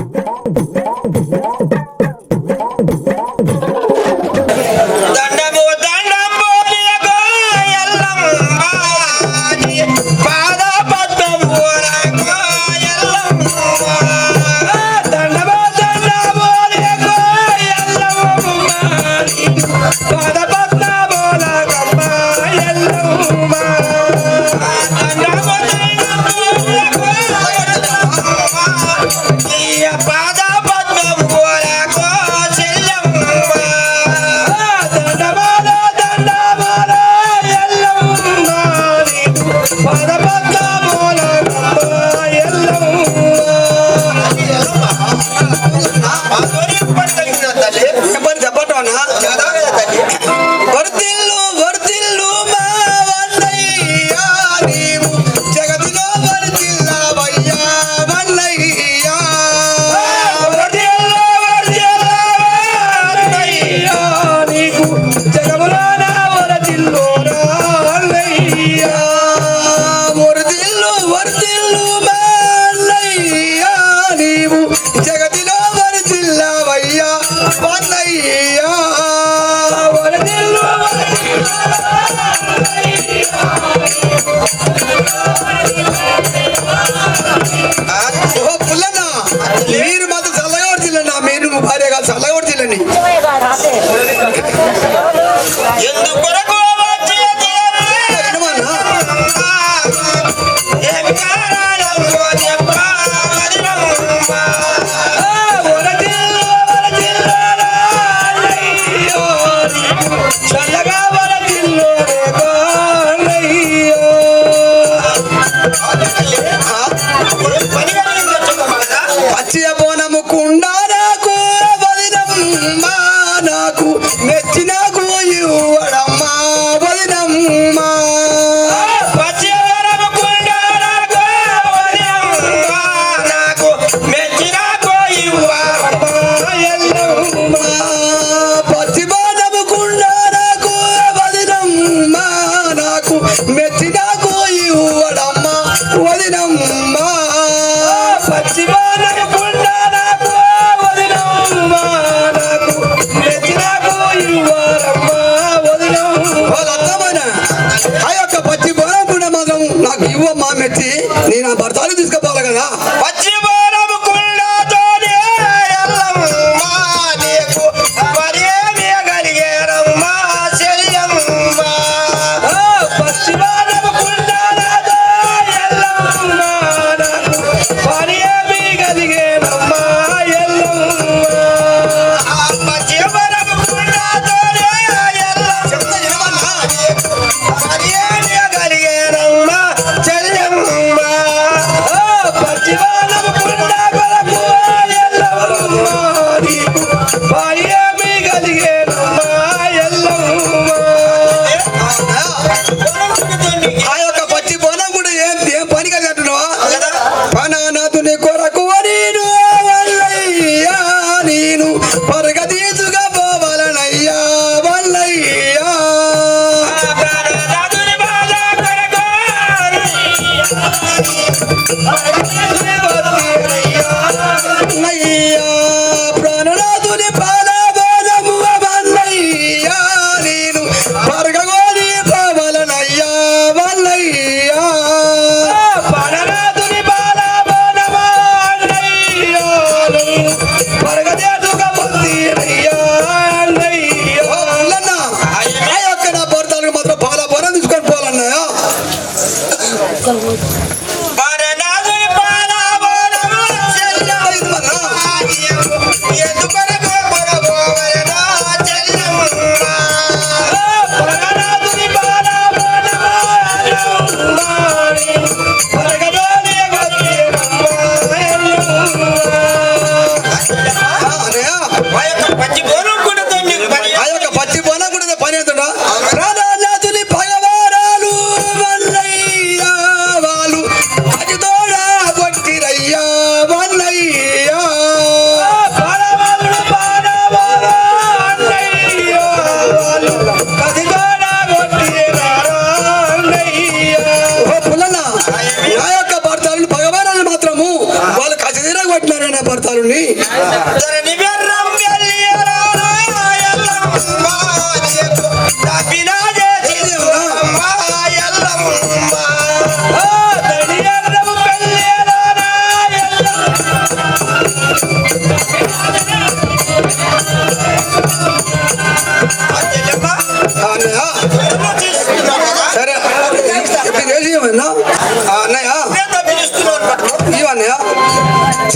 Oh.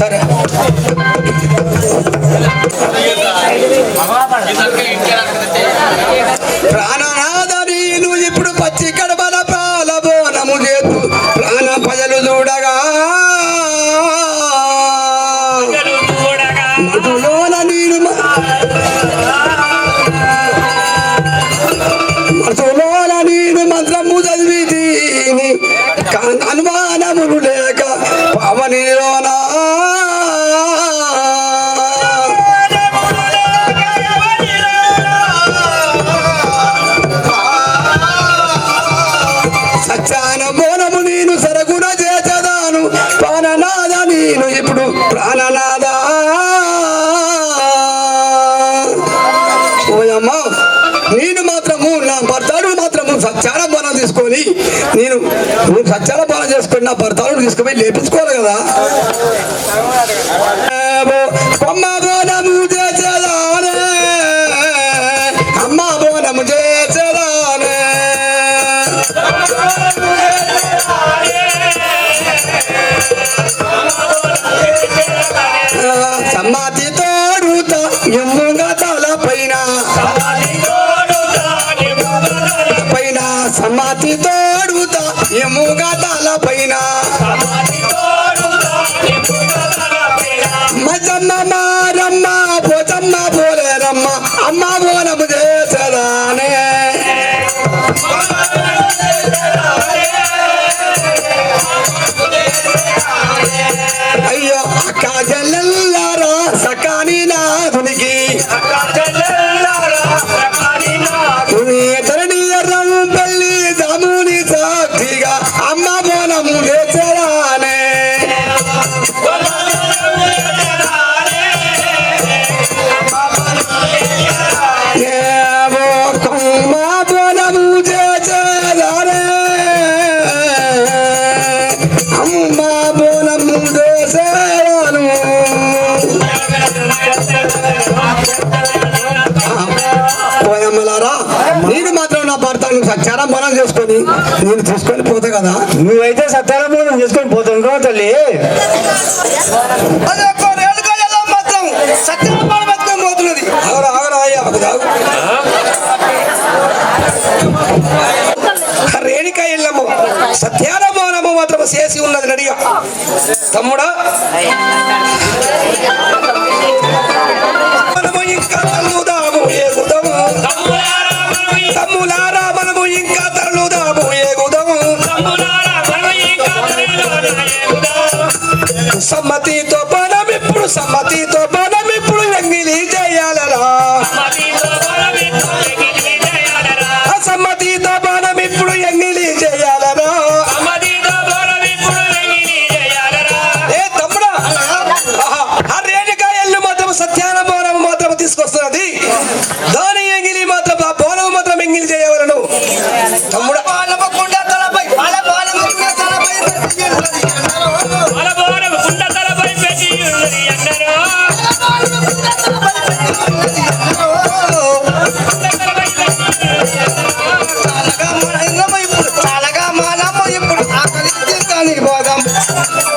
సరే. ప్రాణనాథ నేను ఇప్పుడు పచ్చికడ సత్యారాభరణం తీసుకొని నేను నువ్వు నేను సత్యారాభరణం చేసుకొని నా భర్తలు తీసుకుపోయి లేపించుకోవాలి కదా. సమ్మాతి తోడుతా కాని నా ధునికి మనం చేసుకొని నేను తీసుకొని పోతా కదా. నువ్వైతే సత్యారం తీసుకొని పోతాను ఇంకో తల్లి. రేణిక ఎల్లమ్మ సత్యారామ మాత్రం చేసి ఉన్నది నడిగా తమ్ముడా காணிக்கு போதும்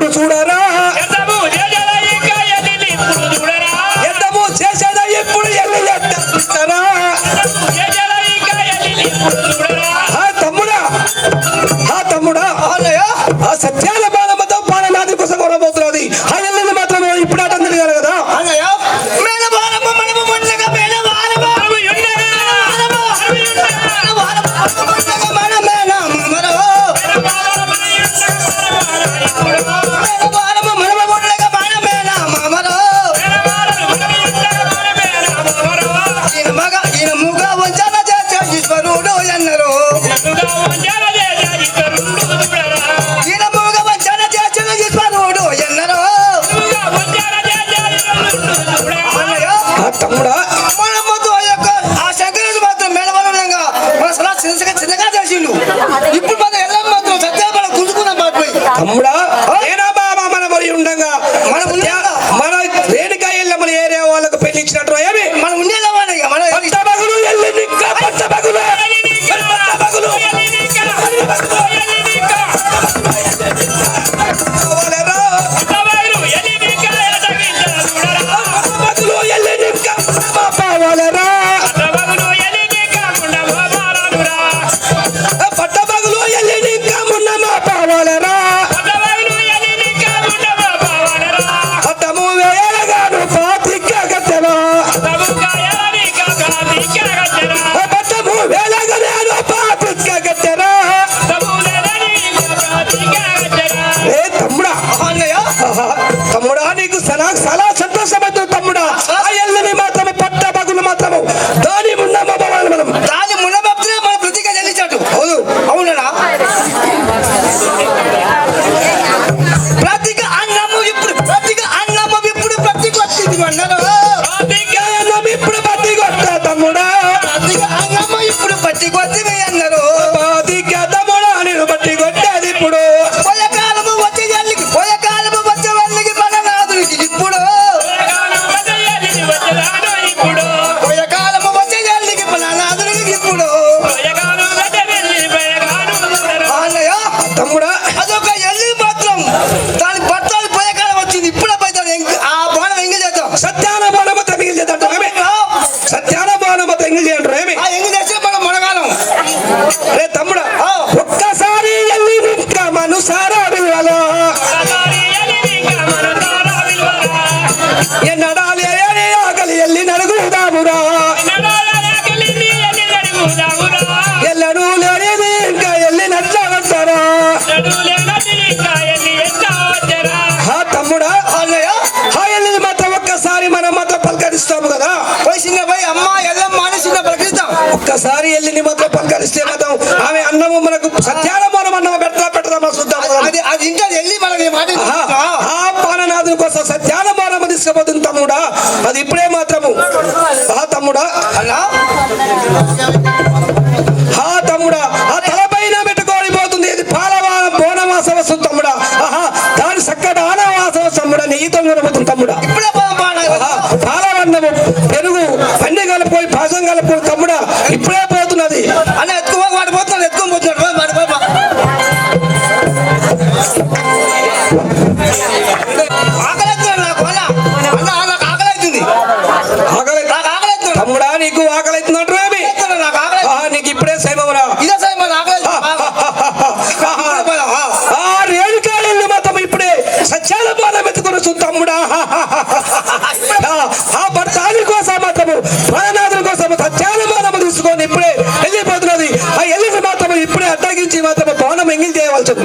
不出来。আমরা பண்ணலோ ఒక్కసారి వెళ్ళి నిమ్మతో పలకరిస్తే మాత్రం ఆమె అన్నము మనకు సత్యాల మనం అన్నం పెడతా పెడతామా చూద్దాం అది అది ఇంకా వెళ్ళి మనకి ఆ పాలనాథుని కోసం సత్యాల మనం తీసుకుపోతుంది తమ్ముడా. అది ఇప్పుడే మాత్రము. ఆ తమ్ముడా. అలా? ఆ తమ్ముడా ఆ తలపైన పెట్టుకోడిపోతుంది ఇది పాలవా బోనవాస వస్తుంది తమ్ముడా. ఆహా దాని చక్కట ఆనవాస తమ్ముడా నెయ్యితో తమ్ముడా. ఇప్పుడే పాలవన్నము పెరుగు అన్ని కలిపి పాసం కలిపోయి చేస్తున్నాడు ఇప్పుడే సైబాబురా ఇప్పుడే సత్యాల బాధ ఆ భర్త కోసం మాత్రము కోసం సత్యాల బాధ తీసుకొని ఇప్పుడే వెళ్ళిపోతున్నది ఆ వెళ్ళిన మాత్రం ఇప్పుడే అడ్డగించి మాత్రం బాణం ఎంగిల్ చేయవలసింది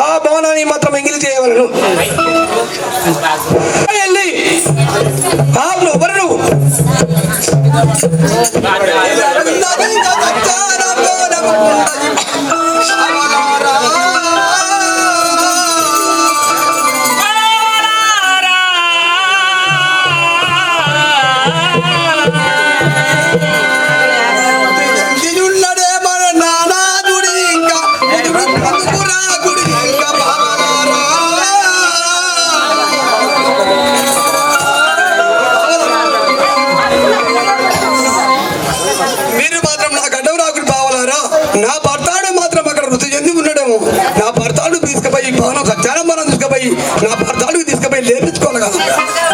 ఆ భవనాన్ని మాత్రం ఎంగిలి చేయవలను. వెళ్ళి. ఆవులు ఎవరు నువ్వు నా భర్త